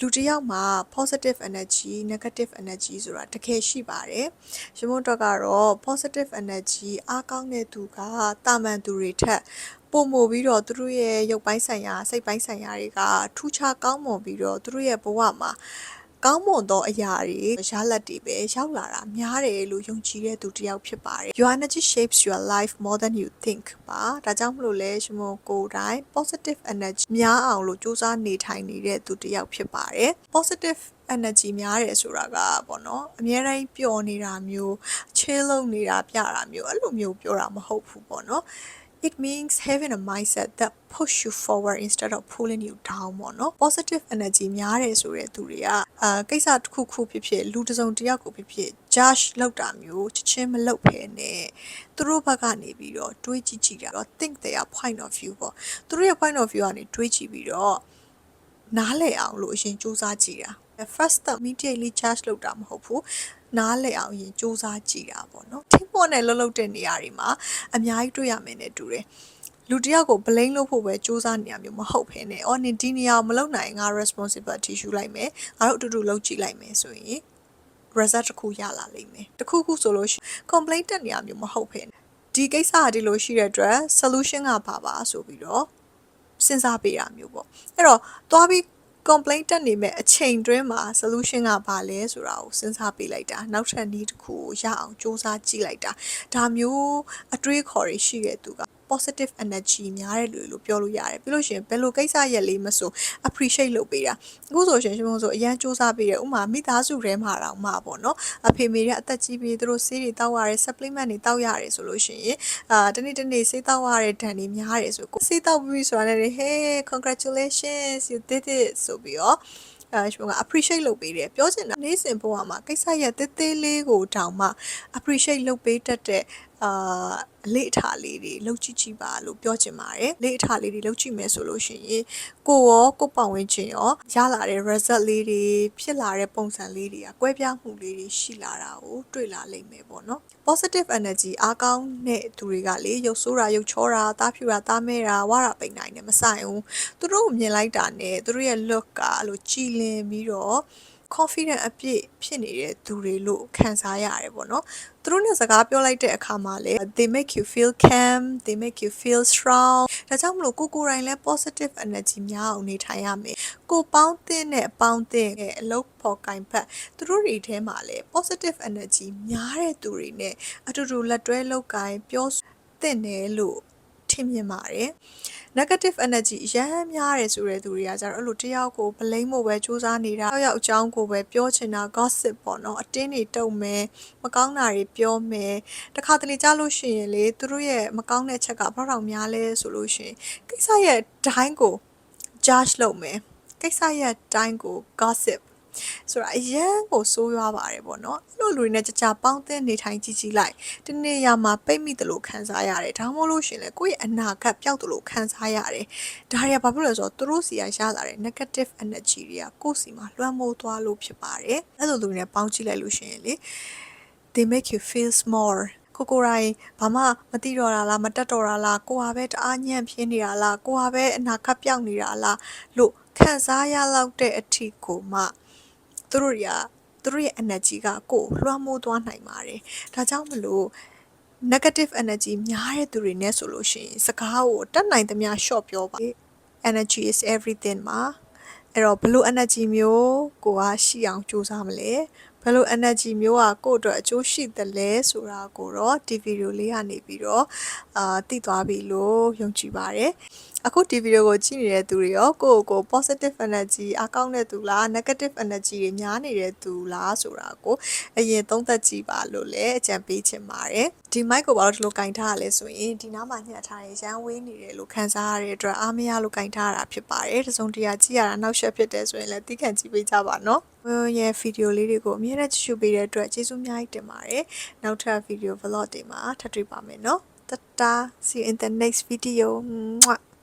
လူတစ်ယောက်မှာ positive energy negative energy ဆိုတာတကယ်ရှိပါတယ်။ရှင်မတို့ကတော့ positive energy အားကောင်းတဲ့သူကတာမန်သူတွေထက်ပုံမို့ပြီးတော့သူတို့ရဲ့ရုပ်ပိုင်းဆိုင်ရာစိတ်ပိုင်းဆိုင်ရာတွေကထူးခြားကောင်းမွန်ပြီးတော့သူတို့ရဲ့ဘဝမှာ ကောင်းမွန်သောအရာတွေရလဒ်တွေပဲရောက်လာတာများတယ်လို့ယုံကြည်တဲ့သူတစ်ယောက်ဖြစ်ပါတယ်။ Your energy shapes your life more than you think ပါ။ဒါကြောင့်မလို့လဲရှင်မကိုယ်တိုင် positive energy များအောင်လို့စူးစမ်းနေထိုင်နေတဲ့သူတစ်ယောက်ဖြစ်ပါတယ်။ positive energy များတယ်ဆိုတာကပေါ့နော်အများတိုင်းပျော်နေတာမျိုး chill လုပ်နေတာပြတာမျိုးအဲ့လိုမျိုးပြောတာမဟုတ်ဘူးပေါ့နော် it means having a mindset that push you forward instead of pulling you down ပေါ့နော် positive energy များတယ်ဆိုတဲ့သူတွေကအာကိစ္စတစ်ခုခုဖြစ်ဖြစ်လူတစ်စုံတစ်ယောက်ကိုဖြစ်ဖြစ် judge လုပ်တာမျိုးချက်ချင်းမလုပ်ဖ ೇನೆ သူတို့ဘက်ကနေပြီးတော့တွေးကြည့်ကြည့်တာတော့ think their point of view ပေါ့သူတို့ရဲ့ point of view ကနေတွေးကြည့်ပြီးတော့နားလည်အောင်လို့အရင်စူးစမ်းကြည့်တာ first step immediately charge လုပ်တာမဟုတ်ဘူးနားလည်အောင်ရင်စူးစမ်းကြည့်တာပေါ့နော် team work နဲ့လှုပ်လှုပ်တဲ့နေရာတွေမှာအများကြီးတွေ့ရမယ်နဲ့တူတယ်လူတစ်ယောက်ကို blame လုပ်ဖို့ပဲစူးစမ်းနေရမျိုးမဟုတ်ဘဲနဲ့အော်နင်ဒီနေရာကိုမလုပ်နိုင်ငါ responsibility ယူလိုက်မယ်ငါတို့အတူတူလုပ်ကြည့်လိုက်မယ်ဆိုရင် result တစ်ခုရလာလိမ့်မယ်တစ်ခုခုဆိုလို့ရှိရင် complaint တက်နေရမျိုးမဟုတ်ဘဲနဲ့ဒီကိစ္စကဒီလိုရှိတဲ့အတွက် solution ကဘာပါဆိုပြီးတော့စဉ်းစားပေးတာမျိုးပေါ့အဲ့တော့သွားပြီး complaint တက်နေမဲ့အချိန်တွင်းမှာ solution ကဘာလဲဆိုတာကိုစဉ်းစားပေးလိုက်တာနောက်ထပ်နည်းတစ်ခုကိုရအောင်စူးစမ်းကြည့်လိုက်တာဒါမျိုးအတွေးခေါ်တွေရှိတဲ့သူက positive energy များတဲ့လူတွေလို့ပြောလို့ရတယ်ပြီးလို့ရှိရင်ဘယ်လိုကိစ္စရက်လေးမဆို appreciate လုပ်ပေးတာအခုဆိုရှင်ရှင်မို့ဆိုအရန်စူးစမ်းပေးတယ်ဥမာမိသားစုထဲမှာတော့မှာပေါ့နော်အဖေမေတွေကအသက်ကြီးပြီးသူတို့ဆေးတွေတောက်ရတယ် supplement တွေတောက်ရတယ်ဆိုလို့ရှိရင်အာတနေ့တနေ့ဆေးတောက်ရတဲ့ဒဏ်တွေများတယ်ဆိုကိုဆေးတောက်ပြီးဆိုတာနဲ့ hey congratulations you did it ဆိုပြီးတော့အဲကျွန်တော်က appreciate လုပ်ပေးတယ်ပြောချင်တာနေ့စဉ်ဘဝမှာကိစ္စရဲ့သေးသေးလေးကိုတောင်မှ appreciate လုပ်ပေးတတ်တဲ့အာအလေးအထားလေးတွေလှုပ်ကြည့်ကြည့်ပါလို့ပြောချင်ပါတယ်။လေးအထားလေးတွေလှုပ်ကြည့်မယ်ဆိုလို့ရှိရင်ကိုရောကိုပတ်ဝန်းကျင်ရောရလာတဲ့ result လေးတွေဖြစ်လာတဲ့ပုံစံလေးတွေကကွဲပြားမှုလေးတွေရှိလာတာကိုတွေ့လာလိမ့်မယ်ပေါ့နော်။ positive energy အားကောင်းတဲ့သူတွေကလေရုပ်ဆိုးတာရုပ်ချောတာတားဖြူတာတားမဲတာဝါတာပိန်နိုင်တယ်မဆိုင်ဘူး။သူတို့ကိုမြင်လိုက်တာနဲ့သူတို့ရဲ့ look ကအဲ့လိုကြည်လင်ပြီးတော့ confident အပြည့်ဖြစ်နေတဲ့သူတွေလို့ခံစားရတယ်ပေါ့နော်သူတို့နဲ့စကားပြောလိုက်တဲ့အခါမှာလေ they make you feel calm they make you feel strong ဒါကြောင့်မလို့ကိုကိုယ်တိုင်လည်း positive energy များအောင်နေထိုင်ရမယ်ကိုပေါင်းသင်းတဲ့အပေါင်းသင်းရဲ့အလုပ်ပေါ်ကင်ဖက်သူတို့တွေထဲမှာလည်း positive energy များတဲ့သူတွေနဲ့အတူတူလက်တွဲလုပ်ကိုင်ပြောသင့်တယ်လို့ထ င်မြင်ပါတယ် negative energy အရမ်းများတယ်ဆိုတဲ့သူတွေကကြတော့အဲ့လိုတယောက်ကို blame ဖို့ပဲစူးစမ်းနေတာတယောက်အကြောင်းကိုပဲပြောချင်တာ gossip ပေါ့နော်အတင်းတွေတုံမယ်မကောင်းတာတွေပြောမယ်တခါတလေကြားလို့ရှိရင်လေသူတို့ရဲ့မကောင်းတဲ့ချက်ကဘာတော့များလဲဆိုလို့ရှိရင်ကိစ္စရဲ့တိုင်းကို judge လုပ်မယ်ကိစ္စရဲ့တိုင်းကို gossip ဆိုတာအရန်ကိုစိုးရွားပါတယ်ပေါ့နော်အဲ့လိုလူတွေနဲ့ကြကြပေါင်းသင်းနေထိုင်ကြည့်ကြည့်လိုက်တနေ့ရမှာပိတ်မိတယ်လို့ခံစားရတယ်ဒါမှမဟုတ်လို့ရှင်လေကိုယ့်ရဲ့အနာဂတ်ပျောက်တယ်လို့ခံစားရတယ်ဒါတွေကဘာဖြစ်လို့လဲဆိုတော့သူတို့စီကရလာတဲ့ negative energy တွေကကိုယ့်စီမှာလွှမ်းမိုးသွားလို့ဖြစ်ပါတယ်အဲ့လိုလူတွေနဲ့ပေါင်းကြည့်လိုက်လို့ရှင်လေ they make you feel small ကိုကိုရိုင်းဘာမှမသိတော့တာလားမတက်တော့တာလားကိုဟာပဲတအားညံ့ပြင်းနေတာလားကိုဟာပဲအနာကပ်ပြောက်နေတာလားလို့ခံစားရလောက်တဲ့အထီကိုမှ သူတို့တွေကသူတို့ရဲ့ energy ကကိုယ်လွှမ်းမိုးသွားနိုင်ပါတယ်ဒါကြောင့်မလို့ negative energy များတဲ့သူတွေနဲ့ဆိုလို့ရှိရင်စကားကိုတတ်နိုင်သမျှ short ပြောပါ energy is everything မှာအဲ့တော့ဘလို့ energy မျိုးကိုကရှိအောင်ကြိုးစားမလဲဘ ယ်လို energy မျိုးอ่ะကိုယ့်အတွက်အကျိုးရှိသလဲဆိုတာကိုတော့ဒီဗီဒီယိုလေးကနေပြီးတော့အာသိသွားပြီလို့ယုံကြည်ပါတယ်အခုဒီဗီဒီယိုကိုကြည့်နေတဲ့သူတွေရောကိုယ့်ကိုယ် positive energy အကောင်းတဲ့သူလား negative energy တွေများနေတဲ့သူလားဆိုတာကိုအရင်သုံးသပ်ကြည့်ပါလို့လည်းအကြံပေးချင်ပါတယ်ဒီ mic ကိုဘာလို့ဒီလိုကင်ထားရလဲဆိုရင်ဒီနားမှာညှက်ထားရင်ရန်ဝေးနေတယ်လို့ခံစားရတဲ့အတွက်အားမရလို့ကင်ထားရတာဖြစ်ပါတယ်တစုံတရာကြည့်ရတာနောက်ဆက်ဖြစ်တယ်ဆိုရင်လည်းသိခံကြည့်ပေးကြပါနော် ရဲ့ဗီဒီယိုလေးတွေကိုအမြဲတမ်းကြည့်ရှုပေးတဲ့အတွက်ကျေးဇူးအများကြီးတင်ပါတယ်နောက်ထပ်ဗီဒီယို vlog တွေမှာထပ်တွေ့ပါမယ်နော်တတာ see you in the next video Mwah.